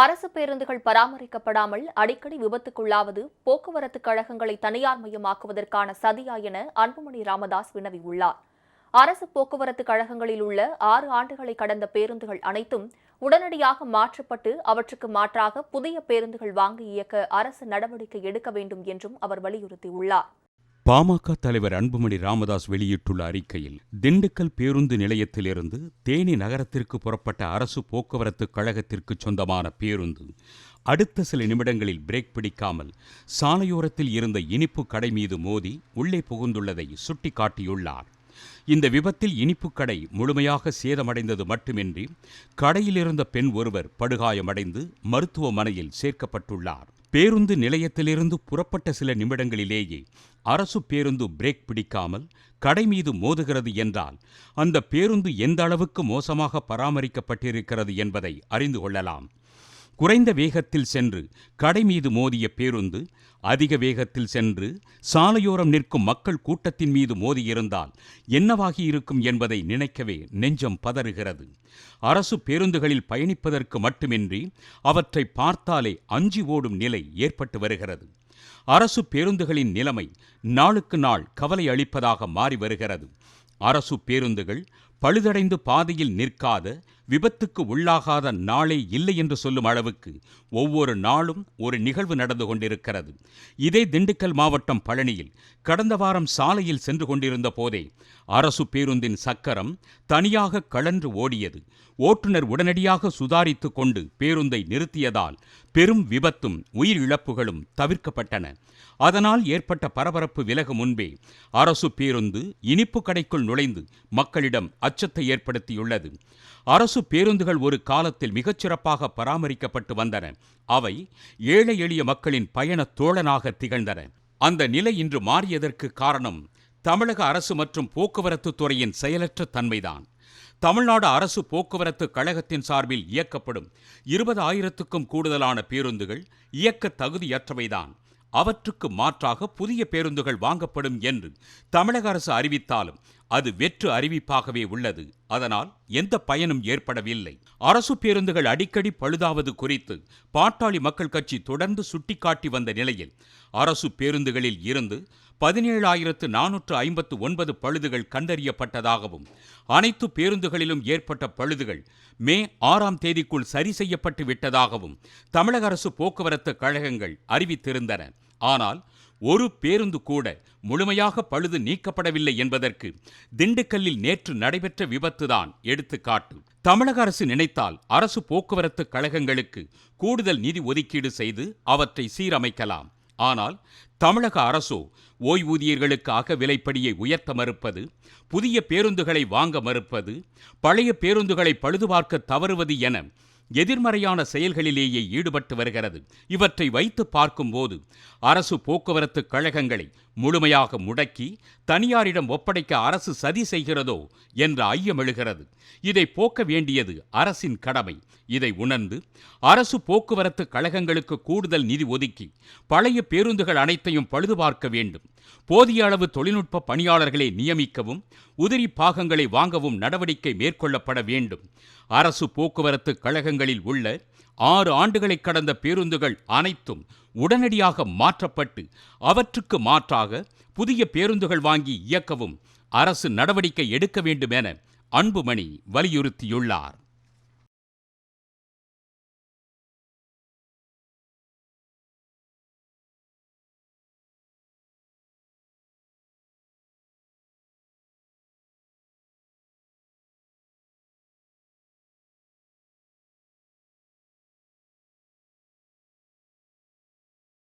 அரசு பேருந்துகள் பராமரிக்கப்படாமல் அடிக்கடி விபத்துக்குள்ளாவது போக்குவரத்து கழகங்களை தனியார் மயமாக்குவதற்கான சதியா என அன்புமணி ராமதாஸ் வினவியுள்ளார். அரசு போக்குவரத்து கழகங்களில் உள்ள ஆறு ஆண்டுகளை கடந்த பேருந்துகள் அனைத்தும் உடனடியாக மாற்றப்பட்டு அவற்றுக்கு மாற்றாக புதிய பேருந்துகள் வாங்கி இயக்க அரசு நடவடிக்கை எடுக்க வேண்டும் என்றும் அவர் வலியுறுத்தியுள்ளார். பாமக தலைவர் அன்புமணி ராமதாஸ் வெளியிட்டுள்ள அறிக்கையில் திண்டுக்கல் பேருந்து நிலையத்திலிருந்து தேனி நகரத்திற்கு புறப்பட்ட அரசு போக்குவரத்து கழகத்திற்கு சொந்தமான பேருந்து அடுத்த சில நிமிடங்களில் பிரேக் பிடிக்காமல் சாலையோரத்தில் இருந்த இனிப்பு கடை மீது மோதி உள்ளே புகுந்துள்ளதை சுட்டிக்காட்டியுள்ளார். இந்த விபத்தில் இனிப்பு கடை முழுமையாக சேதமடைந்தது மட்டுமின்றி கடையிலிருந்த பெண் ஒருவர் படுகாயமடைந்து மருத்துவமனையில் சேர்க்கப்பட்டுள்ளார். பேருந்து நிலையத்திலிருந்து புறப்பட்ட சில நிமிடங்களிலேயே அரசு பேருந்து பிரேக் பிடிக்காமல் கடை மீது மோதுகிறது என்றால் அந்த பேருந்து எந்த அளவுக்கு மோசமாக பராமரிக்கப்பட்டிருக்கிறது என்பதை அறிந்து கொள்ளலாம். குறைந்த வேகத்தில் சென்று கடை மீது மோதிய பேருந்து அதிக வேகத்தில் சென்று சாலையோரம் நிற்கும் மக்கள் கூட்டத்தின் மீது மோதியிருந்தால் என்னவாகி இருக்கும் என்பதை நினைக்கவே நெஞ்சம் பதறுகிறது. அரசு பேருந்துகளில் பயணிப்பதற்கு மட்டுமின்றி அவற்றை பார்த்தாலே அஞ்சி ஓடும் நிலை ஏற்பட்டு வருகிறது. அரசு பேருந்துகளின் நிலைமை நாளுக்கு நாள் கவலை அளிப்பதாக மாறி வருகிறது. அரசு பேருந்துகள் பழுதடைந்து பாதையில் நிற்காத விபத்துக்கு உள்ளாகாத நாளே இல்லை என்று சொல்லும் அளவுக்கு ஒவ்வொரு நாளும் ஒரு நிகழ்வு நடந்து கொண்டிருக்கிறது. இதே திண்டுக்கல் மாவட்டம் பழனியில் கடந்த வாரம் சாலையில் சென்று கொண்டிருந்த போதே அரசு பேருந்தின் சக்கரம் தனியாக கழன்று ஓடியது. ஓட்டுநர் உடனடியாக சுதாரித்து கொண்டு பேருந்தை நிறுத்தியதால் பெரும் விபத்தும் உயிரிழப்புகளும் தவிர்க்கப்பட்டன. அதனால் ஏற்பட்ட பரபரப்பு விலகு முன்பே அரசு பேருந்து இனிப்பு கடைக்குள் நுழைந்து மக்களிடம் அச்சத்தை ஏற்படுத்தியுள்ளது. அரசு பேருந்துகள் ஒரு காலத்தில் மிகச்சிறப்பாக பராமரிக்கப்பட்டு வந்தன. அவை ஏழை எளிய மக்களின் பயண தோழனாக திகழ்ந்தன. அந்த நிலை இன்று மாறியதற்கு காரணம் தமிழக அரசு மற்றும் போக்குவரத்து துறையின் செயலற்ற தன்மைதான். தமிழ்நாடு அரசு போக்குவரத்து கழகத்தின் சார்பில் இயக்கப்படும் இருபது ஆயிரத்துக்கும் கூடுதலான பேருந்துகள் இயக்க தகுதியற்றவைதான். அவற்றுக்கு மாற்றாக புதிய பேருந்துகள் வாங்கப்படும் என்று தமிழக அரசு அறிவித்தாலும் அது வெற்று அறிவிப்பாகவே உள்ளது. அதனால் எந்த பயனும் ஏற்படவில்லை. அரசு பேருந்துகள் அடிக்கடி பழுதாவது குறித்து பாட்டாளி மக்கள் கட்சி தொடர்ந்து சுட்டிக்காட்டி வந்த நிலையில் அரசு பேருந்துகளில் இருந்து பதினேழாயிரத்து நானூற்று ஐம்பத்து ஒன்பது பழுதுகள் கண்டறியப்பட்டதாகவும் அனைத்து பேருந்துகளிலும் ஏற்பட்ட பழுதுகள் மே ஆறாம் தேதிக்குள் சரி செய்யப்பட்டு விட்டதாகவும் தமிழக அரசு போக்குவரத்து கழகங்கள் அறிவித்திருந்தன. ஆனால் ஒரு பேருந்து கூட முழுமையாக பழுது நீக்கப்படவில்லை என்பதற்கு திண்டுக்கல்லில் நேற்று நடைபெற்ற விபத்துதான் எடுத்துக்காட்டு. தமிழக அரசு நினைத்தால் அரசு போக்குவரத்து கழகங்களுக்கு கூடுதல் நிதி ஒதுக்கீடு செய்து அவற்றை சீரமைக்கலாம். ஆனால் தமிழக அரசோ ஓய்வூதியர்களுக்காக விலைப்படியை உயர்த்த மறுப்பது புதிய பேருந்துகளை வாங்க மறுப்பது பழைய பேருந்துகளை பழுதுபார்க்க தவறுவது என எதிர்மறையான செயல்களிலேயே ஈடுபட்டு வருகிறது. இவற்றை வைத்து பார்க்கும்போது அரசு போக்குவரத்து கழகங்களை முழுமையாக முடக்கி தனியாரிடம் ஒப்படைக்க அரசு சதி செய்கிறதோ என்ற ஐயம் எழுகிறது. இதை போக்க வேண்டியது அரசின் கடமை. இதை உணர்ந்து அரசு போக்குவரத்து கழகங்களுக்கு கூடுதல் நிதி ஒதுக்கி பழைய பேருந்துகள் அனைத்தையும் பழுதுபார்க்க வேண்டும். போதிய அளவு தொழில்நுட்ப பணியாளர்களை நியமிக்கவும் உதிரி பாகங்களை வாங்கவும் நடவடிக்கை மேற்கொள்ளப்பட வேண்டும். அரசு போக்குவரத்து கழகங்களில் உள்ள ஆறு ஆண்டுகளை கடந்த பேருந்துகள் அனைத்தும் உடனடியாக மாற்றப்பட்டு அவற்றுக்கு மாற்றாக புதிய பேருந்துகள் வாங்கி இயக்கவும் அரசு நடவடிக்கை எடுக்க வேண்டும் என அன்புமணி வலியுறுத்தியுள்ளார்.